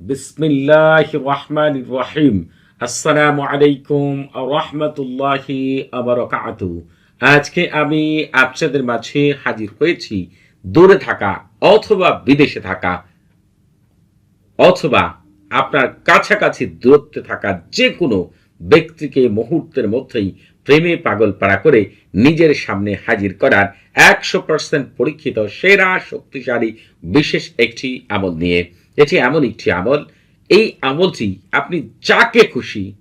বিসমিল্লাহ রহমান রহিম আসসালামু আলাইকুম রহমতুল্লাহি আবরকাতু আজকে আমি আপনাদের মাঝে হাজির হয়েছি দূরে থাকা অথবা বিদেশে থাকা অথবা আপনার কাছাকাছি দূরত্বে থাকা যে কোনো ব্যক্তিকে মুহূর্তের মধ্যেই প্রেমে পাগল পাড়া করে নিজের সামনে হাজির করার একশো পার্সেন্ট পরীক্ষিত, সেরা, শক্তিশালী, বিশেষ একটি আমল নিয়ে এটি এমন একটি আমল। এই আমলটি আপনি যাকে খুশি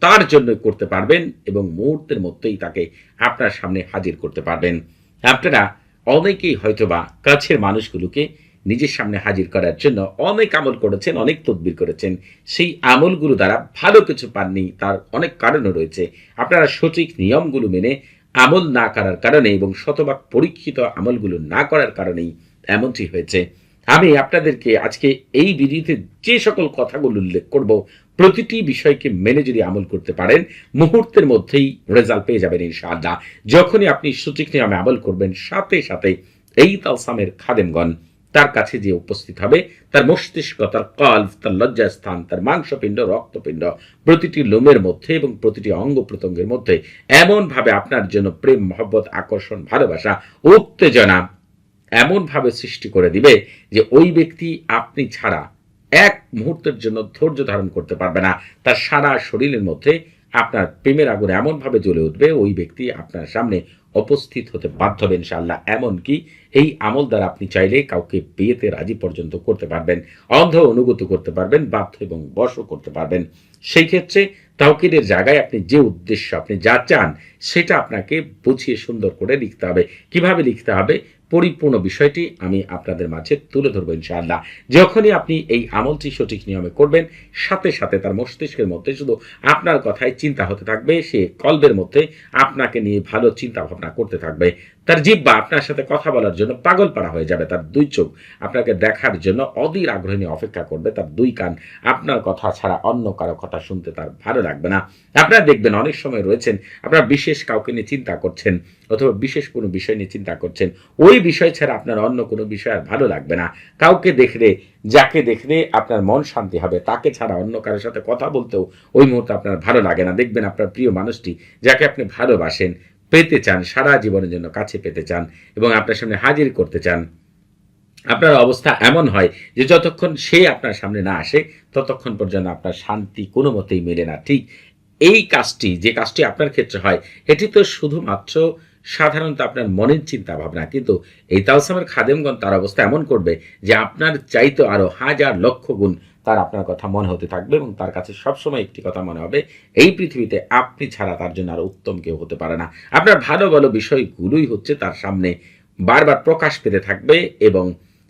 তার জন্য করতে পারবেন এবং মুহূর্তের মধ্যেই তাকে আপনার সামনে হাজির করতে পারবেন। আপনারা অনেকেই হয়তোবা কাছের মানুষগুলোকে নিজের সামনে হাজির করার জন্য অনেক আমল করেছেন, অনেক তদবির করেছেন। সেই আমলগুলো দ্বারা ভালো কিছু পাননি, তার অনেক কারণও রয়েছে। আপনারা সঠিক নিয়মগুলো মেনে আমল না করার কারণে এবং শতভাগ পরীক্ষিত আমলগুলো না করার কারণেই এমনটি হয়েছে। আমি আপনাদেরকে আজকে এই ভিডিওতে যে সকল কথাগুলো উল্লেখ করব, প্রতিটি বিষয়কে মেনে যদি আমল করতে পারেন, মুহূর্তের মধ্যেই রেজাল্ট পেয়ে যাবেন ইনশাআল্লাহ। যখনই আপনি সঠিক নিয়মে আমল করবেন, সাথে সাথে এই তালসামের খাদেমগণ তার কাছে যে উপস্থিত হবে। তার মস্তিষ্ক, তার কল্প, তার লজ্জাস্থান, তার মাংসপিণ্ড, রক্তপিণ্ড, প্রতিটি লোমের মধ্যে এবং প্রতিটি অঙ্গ প্রত্যঙ্গের মধ্যে এমনভাবে আপনার জন্য প্রেম, মহব্বত, আকর্ষণ, ভালোবাসা, উত্তেজনা এমনভাবে সৃষ্টি করে দিবে যে ওই ব্যক্তি আপনি ছাড়া এক মুহূর্তের জন্য ধৈর্য ধারণ করতে পারবে না। তার সারা শরীরের মধ্যে আপনার প্রেমের আগুন এমনভাবে জ্বলে উঠবে, ওই ব্যক্তি আপনার সামনে উপস্থিত হতে বাধ্য হবে ইনশাআল্লাহ। এমনকি এই আমল দ্বারা আপনি চাইলে কাউকে বিয়েতে রাজি পর্যন্ত করতে পারবেন, অন্ধ অনুগত করতে পারবেন, বাধ্য এবং বশ করতে পারবেন। সেই ক্ষেত্রে তাওকিদের জায়গায় আপনি যে উদ্দেশ্য, আপনি যা চান, সেটা আপনাকে বুঝিয়ে সুন্দর করে লিখতে হবে। কীভাবে লিখতে হবে? পরিপূর্ণ বিষয়টি আমি আপনাদের মাঝে তুলে ধরবো ইনশাআল্লাহ। যখনই আপনি এই আমলটি সঠিক নিয়মে করবেন, সাথে সাথে তার মস্তিষ্কের মধ্যে শুধু আপনার কথায় চিন্তা হতে থাকবে, সে কল্পের মধ্যে আপনাকে নিয়ে ভালো চিন্তা ভাবনা করতে থাকবে। তার জিব্বা আপনার সাথে কথা বলার জন্য পাগল পাড়া হয়ে যাবে। তার দুই চোখ আপনাকে দেখার জন্য অধীর আগ্রহ অপেক্ষা করবে। তার দুই কান আপনার কথা ছাড়া অন্য কারও কথা শুনতে তার ভালো লাগবে না। আপনারা দেখবেন অনেক সময় রয়েছেন, আপনারা বিশেষ কাউকে নিয়ে চিন্তা করছেন অথবা বিশেষ কোনো বিষয় নিয়ে চিন্তা করছেন, ওই বিষয় ছাড়া আপনার অন্য কোনো বিষয় আর ভালো লাগবে না। কাউকে দেখলে, যাকে দেখলে আপনার মন শান্তি হবে, তাকে ছাড়া অন্য কারোর সাথে কথা বলতেও ওই মুহূর্তে আপনার ভালো লাগে না। দেখবেন আপনার প্রিয় মানুষটি যাকে আপনি ভালোবাসেন পেতে চান, সারা জীবনের জন্য কাছে পেতে চান এবং আপনার সামনে হাজির করতে চান, আপনার অবস্থা এমন হয় যে যতক্ষণ সে আপনার সামনে না আসে, ততক্ষণ পর্যন্ত আপনার শান্তি কোনো মতেই মেলে না। ঠিক এই কাজটি, যে কাজটি আপনার ক্ষেত্রে হয়, এটি তো শুধুমাত্র সাধারণত আপনার মনের চিন্তা ভাবনা, কিন্তু এই তালসামের খাদেমগণ তার অবস্থা এমন করবে যে আপনার চাইতো আরও হাজার লক্ষ গুণ তার আপনার কথা মনে হতে থাকবে এবং তার কাছে সবসময় একটি কথা মনে হবে, এই পৃথিবীতে আপনি ছাড়া তার জন্য আরও উত্তম কেউ হতে পারে না। আপনার ভালো ভালো বিষয়গুলোই হচ্ছে তার সামনে বারবার প্রকাশ পেতে থাকবে এবং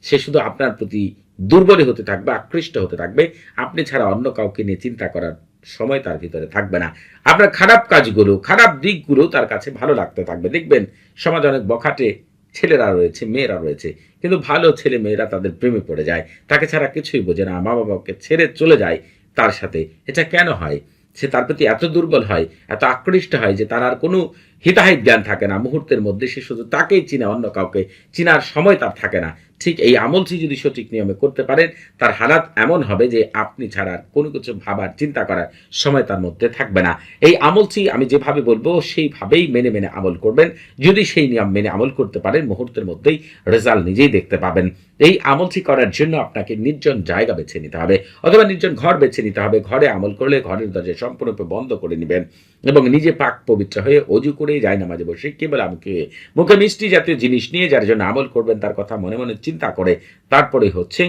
সে শুধু আপনার প্রতি দুর্বলী হতে থাকবে, আকৃষ্ট হতে থাকবে। আপনি ছাড়া অন্য কাউকে নিয়ে চিন্তা করার সময় তার ভিতরে থাকবে না। আপনার খারাপ কাজগুলো, খারাপ দিকগুলো তার কাছে ভালো লাগতে থাকবে। দেখবেন সমাজে অনেক বখাটে ছেলেরা রয়েছে, মেয়েরা রয়েছে, কিন্তু ভালো ছেলে মেয়েরা তাদের প্রেমে পড়ে যায়। তাকে ছাড়া কিছুই বোঝে না মা বাবাকে ছেড়ে চলে যায় তার সাথে। এটা কেন হয়? সে তার প্রতি এত দুর্বল হয়, এত আকৃষ্ট হয় যে তার আর কোনো হিতাহিত জ্ঞান থাকে না, মুহূর্তের মধ্যে সে শুধু তাকেই চিনে, অন্য কাউকে চিনার সময় তার থাকে না। ঠিক এই আমলটি যদি সঠিক নিয়মে করতে পারেন, তার হালাত এমন হবে যে আপনি ছাড়া কোনো কিছু ভাবার, চিন্তা করার সময় তার মধ্যে থাকবে না। এই আমলটি আমি যেভাবে বলব, সেইভাবেই মেনে মেনে আমল করবেন। যদি সেই নিয়ম মেনে আমল করতে পারেন, মুহূর্তের মধ্যেই রেজাল্ট নিজেই দেখতে পাবেন। এই আমলটি করার জন্য আপনাকে নির্জন জায়গা বেছে নিতে হবে, অথবা নির্জন ঘর বেছে নিতে হবে। ঘরে আমল করলে ঘরের দরজা সম্পূর্ণরূপে বন্ধ করে নেবেন এবং নিজে পাক পবিত্র হয়ে অজু করে যায় নামাজে বসে। কেবল আমাকে মুখে মিষ্টি জাতীয় জিনিস নিয়ে যার জন্য আমল করবেন তার কথা মনে মনে চিন্তা করে, তারপরে হচ্ছে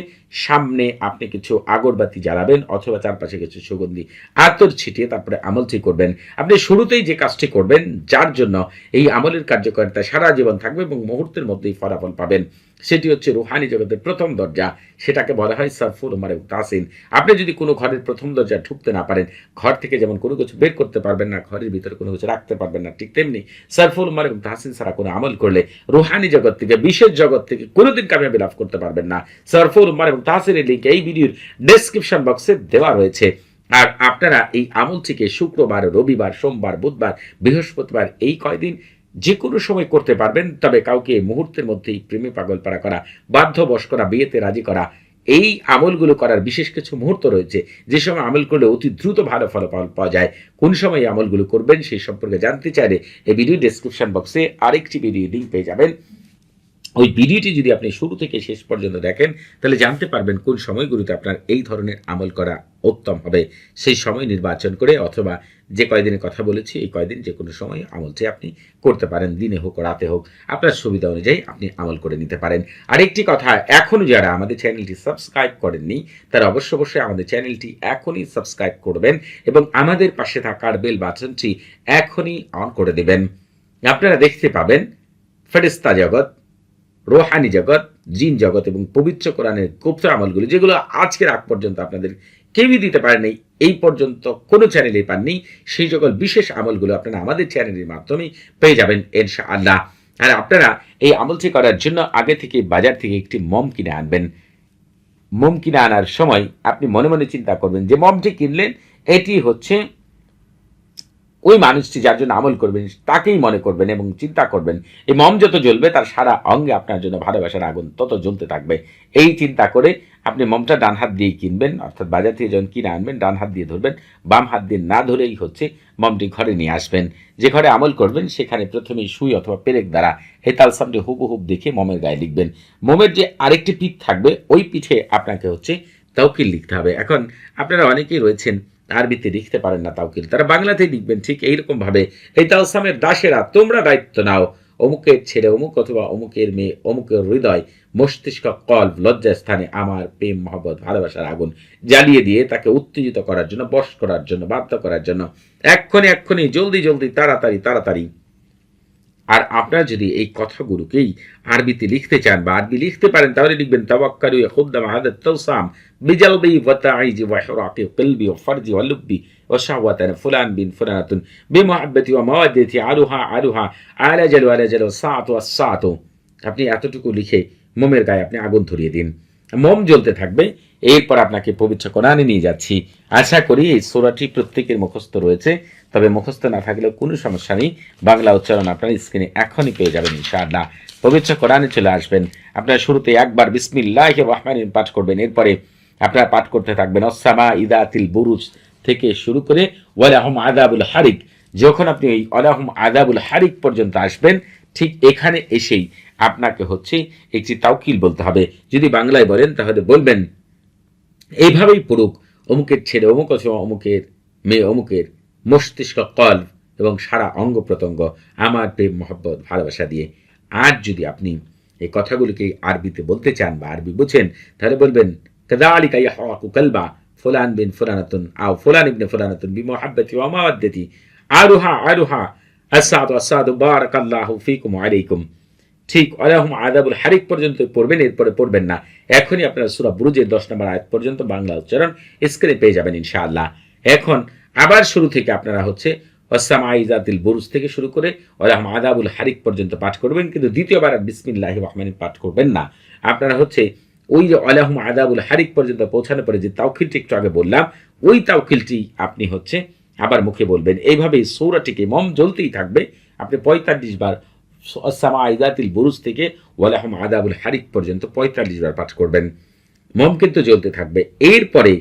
সামনে আপনি কিছু আগরবাতি জ্বালাবেন অথবা চারপাশে কিছু সুগন্ধি আতর ছিটিয়ে তারপরে আমলটি করবেন। আপনি শুরুতেই যে কাজটি করবেন, যার জন্য এই আমলের কার্যকারিতা সারা জীবন থাকবে এবং মুহূর্তের মধ্যেই ফলাফল পাবেন। সেটি হচ্ছে রুহানি জগতের প্রথম দরজা, সেটাকে বলা হয় সারফুল উমার তাসিন আপনি যদি কোনো ঘরের প্রথম দরজা ঢুকতে না পারেন, ঘর থেকে যেমন কোনো কিছু বের করতে পারবেন না, ঘরের ভিতরে কোনো কিছু রাখতে পারবেন না, ঠিক তেমনি সারফুল উমার এবং তাহসিন ছাড়া কোনো আমল করলে রুহানি জগৎ থেকে, বিশেষ জগৎ থেকে কোনোদিন কামিয়াবি লাভ করতে পারবেন না। সারফুল উমার এবং তাহসিনের লিঙ্ক এই ভিডিওর ডেসক্রিপশন বক্সে দেওয়া রয়েছে। আর আপনারা এই আমলটিকে শুক্রবার, রবিবার, সোমবার, বুধবার, বৃহস্পতিবার এই কয়দিন যে কোনো সময় করতে পারবেন, তবে কাউকে মুহূর্তের মধ্যেই প্রেমে পাগল পাড়া করা, বাধ্য বশ করা, বিয়েতে রাজি করা, এই আমলগুলো করার বিশেষ কিছু মুহূর্ত রয়েছে। যে সময় আমল করলে অতি দ্রুত ভালো ফলাফল পাওয়া যায়। কোন সময় এই আমলগুলো করবেন সেই সম্পর্কে জানতে চাইলে এই ভিডিও ডেসক্রিপশন বক্সে আরেকটি ভিডিও লিঙ্ক পেয়ে যাবেন। ওই ভিডিওটি যদি আপনি শুরু থেকে শেষ পর্যন্ত দেখেন, তাহলে জানতে পারবেন কোন সময়গুলোতে আপনার এই ধরনের আমল করা উত্তম হবে। সেই সময় নির্বাচন করে অথবা যে কয়দিনের কথা বলেছি, এই কয়দিন যে কোনো সময় আমলটি আপনি করতে পারেন, দিনে হোক রাতে হোক। আপনার সুবিধা অনুযায়ী আপনি আমল করে নিতে পারেন। আরেকটি কথা, এখনও যারা আমাদের চ্যানেলটি সাবস্ক্রাইব করেননি, তারা অবশ্য অবশ্যই আমাদের চ্যানেলটি এখনই সাবস্ক্রাইব করবেন এবং আমাদের পাশে থাকার বেল বাটনটি এখনই অন করে দেবেন। আপনারা দেখতে পাবেন ফেরিস্তা জগৎ। রোহানি জগৎ, জিন জগৎ এবং পবিত্র কোরআনের গুপ্ত আমলগুলি, যেগুলো আজকের আগ পর্যন্ত আপনাদের কেউই দিতে পারেনি এই পর্যন্ত কোনো চ্যানেলে পাননি, সেই সকল বিশেষ আমলগুলো আপনারা আমাদের চ্যানেলের মাধ্যমেই পেয়ে যাবেন ইনশা আল্লাহ আর আপনারা এই আমলটি করার জন্য আগে থেকে বাজার থেকে একটি মম কিনে আনবেন। মম কিনে আনার সময় আপনি মনে মনে চিন্তা করবেন যে, মমটি কিনলেন, এটি হচ্ছে ওই মানুষটি যার জন্য আমল করবেন, তাকেই মনে করবেন এবং চিন্তা করবেন, এই মম যত জ্বলবে তার সারা অঙ্গে আপনার জন্য ভালোবাসার আগুন তত জ্বলতে থাকবে। এই চিন্তা করে আপনি মমটা ডান হাত দিয়ে কিনবেন, অর্থাৎ বাজার থেকে যখন কিনে আনবেন, ডান হাত দিয়ে ধরবেন, বাম হাত দিয়ে না ধরেই হচ্ছে মমটি ঘরে নিয়ে আসবেন। যে ঘরে আমল করবেন, সেখানে প্রথমেই সুই অথবা পেরেক দ্বারা এই তালসামটি হুবহুব দেখে মমের গায়ে লিখবেন। মোমের যে আরেকটি পিঠ থাকবে, ওই পিঠে আপনাকে হচ্ছে তৌকিল লিখতে হবে। এখন আপনারা অনেকেই রয়েছেন আরবিতে লিখতে পারেন না তাওকিল। তারা বাংলাতেই লিখবেন, ঠিক এইরকম ভাবে এই তালসামের দাসেরা, তোমরা দায়িত্ব নাও। অমুকের ছেলে অমুক অথবা অমুকের মেয়ে, অমুকের হৃদয়, মস্তিষ্ক, কল্প লজ্জা স্থানে আমার প্রেম, মহব্বত, ভালোবাসার আগুন জ্বালিয়ে দিয়ে তাকে উত্তেজিত করার জন্য, বশ করার জন্য, বাধ্য করার জন্য। এক্ষণে এক্ষণে জলদি জলদি, তাড়াতাড়ি তাড়াতাড়ি আর আপনারা যদি এই কথাগুলোকেই আরবিতে লিখতে চান বা আরবি লিখতে পারেন, তাহলে লিখবেন কলবি ওয়া লুব্বি ওয়া শাহওয়াতান ফুলান বিন ওয়া আলা আলা ওয়া আপনি এতটুকু লিখে মোমের গায়ে আপনি আগুন ধরিয়ে দিন। মোম জ্বলতে থাকবে এরপর আপনাকে পবিত্র কোরআনে নিয়ে যাচ্ছি। আশা করি এই সোরাটি প্রত্যেকের মুখস্থ রয়েছে, তবে মুখস্থ না থাকলেও কোনো সমস্যা নেই। বাংলা উচ্চারণ আপনার স্ক্রিনে এখনই পেয়ে যাবেন ইনশাআল্লাহ। পবিত্র কোরআনে চলে আসবেন। আপনার শুরুতে একবার বিসমিল্লাহ রহমান পাঠ করবেন, এরপরে আপনারা পাঠ করতে থাকবেন অসামা ইদাতিল বুরুজ থেকে শুরু করে ওয়ালাহম আদাবুল হারিক। যখন আপনি এই ওয়ালাহম আদাবুল হারিক পর্যন্ত আসবেন, ঠিক এখানে এসেই আপনাকে হচ্ছে একটি তাওকিল বলতে হবে। যদি বাংলায় বলেন তাহলে বলবেন এইভাবেই পড়ুক। অমুকের ছেলে অমুক অথবা অমুকের মেয়ে, অমুকের মস্তিষ্ক কল এবং সারা অঙ্গ প্রত্যঙ্গ। আমার প্রেম, মহব্বত, ভালোবাসা দিয়ে আর যদি আপনি এই কথাগুলিকে আরবিতে বলতে চান বা আরবি বুঝেন, তাহলে বলবেন কাদালিকা ইয়াহওয়াকু কালবা ফুলান বিন ফুলানাতুন আও ফুলান ইবনে ফুলানাতুন বিমুহাব্বতি ওয়া মাওয়াদ্দাতি। আরুহা আরুহা, আসাদু আসাদু বারাকাল্লাহু ফিকুম আলাইকুম। ঠিক আলাহুম আদাবুল হারিক পর্যন্ত পড়বেন, এরপরে পড়বেন না। এখনই আপনারা সুরা বুরুজের দশ নম্বর আয়াত পর্যন্ত বাংলা উচ্চারণ স্ক্রিনে পেয়ে যাবেন ইনশাআল্লাহ। এখন আবার শুরু থেকে আপনারা হচ্ছে ওসাম বুরুজ থেকে শুরু করে ওলাহম আদাবুল হারিক পর্যন্ত পাঠ করবেন, কিন্তু দ্বিতীয়বার বিসমিল্লাহ রহমান পাঠ করবেন না। আপনারা হচ্ছে ওই যে আলাহম আদাবুল হারিক পর্যন্ত পৌঁছানোর পরে যে তাওখিলটি একটু আগে বললাম, ওই তাওখিলটি আপনি হচ্ছে আবার মুখে বলবেন। এইভাবেই সৌরাটিকে মম জ্বলতেই থাকবে। আপনি পঁয়তাল্লিশ বার সামা আইদাতিল বুরুজ থেকে ওয়ালাহম আদাবুল হারিক পর্যন্ত পঁয়তাল্লিশ বার পাঠ করবেন। মম কিন্তু জ্বলতে থাকবে। এরপরে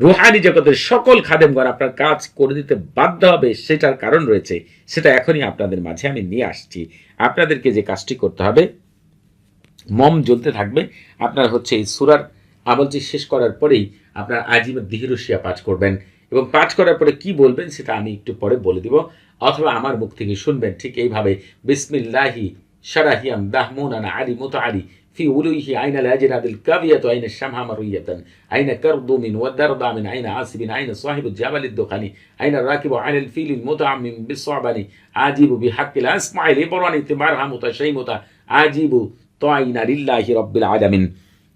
রুহানি জগতের সকল খাদেমগণ আপনার কাজ করে দিতে বাধ্য হবে, সেটার কারণ রয়েছে। সেটা এখনই আপনাদের মাঝে আমি নিয়ে আসছি। আপনাদেরকে যে কাজটি করতে হবে, মম জ্বলতে থাকবে। আপনার হচ্ছে এই সুরার আমলটি শেষ করার পরেই আপনার আজিমের দিহিরুশিয়া পাঠ করবেন। এবং পাঠ করার পরে কি বলবেন সেটা আমি একটু পরে বলে দিব অথবা আমার মুখ থেকে শুনবেন ঠিক এইভাবে বিসমিল্লাহি শারাহিয়াম দাহমুনানা আলী মতো আলী في ولوه أين الأجناد الكافية أين الشمها مرية أين كرضم والدرضى من أين عاصب أين صاحب الجبل الدخاني أين الراكب على الفيل المتعمم بالصعبان عاجب بحق الأسمع لبران تبارها متشيمتا عاجب طعين لله رب العالمين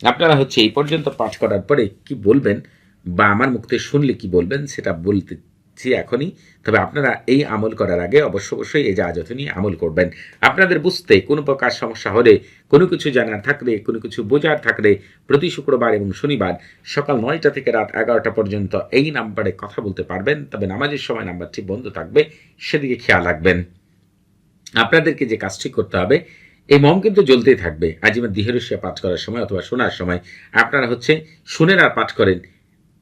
আপনারা হচ্ছে এই পর্যন্ত পাঠ করার পরে কি বলবেন বা আমার মুখতে শুনলে কি বলবেন সেটা বলতেছি এখনই। তবে আপনারা এই আমল করার আগে অবশ্য অবশ্যই এই জাহাজত নিয়ে আমল করবেন। আপনাদের বুঝতে কোনো প্রকার সমস্যা হলে, কোনো কিছু জানার থাকলে, কোনো কিছু বোঝার থাকলে প্রতি শুক্রবার এবং শনিবার সকাল নয়টা থেকে রাত এগারোটা পর্যন্ত এই নাম্বারে কথা বলতে পারবেন। তবে নামাজের সময় নাম্বারটি বন্ধ থাকবে, সেদিকে খেয়াল রাখবেন। আপনাদেরকে যে কাজটি করতে হবে, এই মম কিন্তু জ্বলতেই থাকবে। আজীবন দিহেরসিয়া পাঠ করার সময় অথবা শোনার সময় আপনারা হচ্ছে শুনেন আর পাঠ করেন।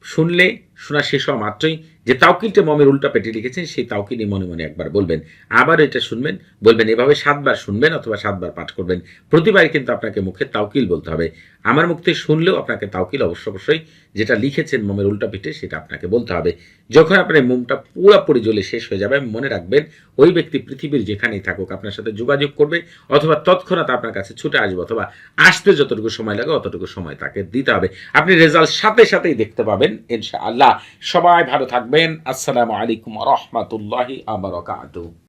শুনলে শোনা শেষ হওয়া মাত্রই যে তাওকিলটা মমের উল্টা পেটে লিখেছেন, সেই তাওকিলই মনে মনে একবার বলবেন। আবার এটা শুনবেন, বলবেন, এভাবে সাতবার শুনবেন অথবা সাতবার পাঠ করবেন। প্রতিবার কিন্তু আপনাকে মুখে তাওকিল বলতে হবে। আমার মুখ থেকে শুনলেও আপনাকে তাওকিল অবশ্য অবশ্যই যেটা লিখেছেন মমের উল্টা পিঠে সেটা আপনাকে বলতে হবে। যখন আপনার মোমটা পুরোপুরি জ্বলে শেষ হয়ে যাবে, মনে রাখবেন, ওই ব্যক্তি পৃথিবীর যেখানেই থাকুক আপনার সাথে যোগাযোগ করবে অথবা তৎক্ষণাৎ আপনার কাছে ছুটে আসবে অথবা আসতে যতটুকু সময় লাগে অতটুকু সময় তাকে দিতে হবে। আপনি রেজাল্ট সাথে সাথেই দেখতে পাবেন, ইনশাআল্লাহ। সবাই ভালো থাকবেন। আসসালামু আলাইকুম রহমতুল্লাহি আবরকাত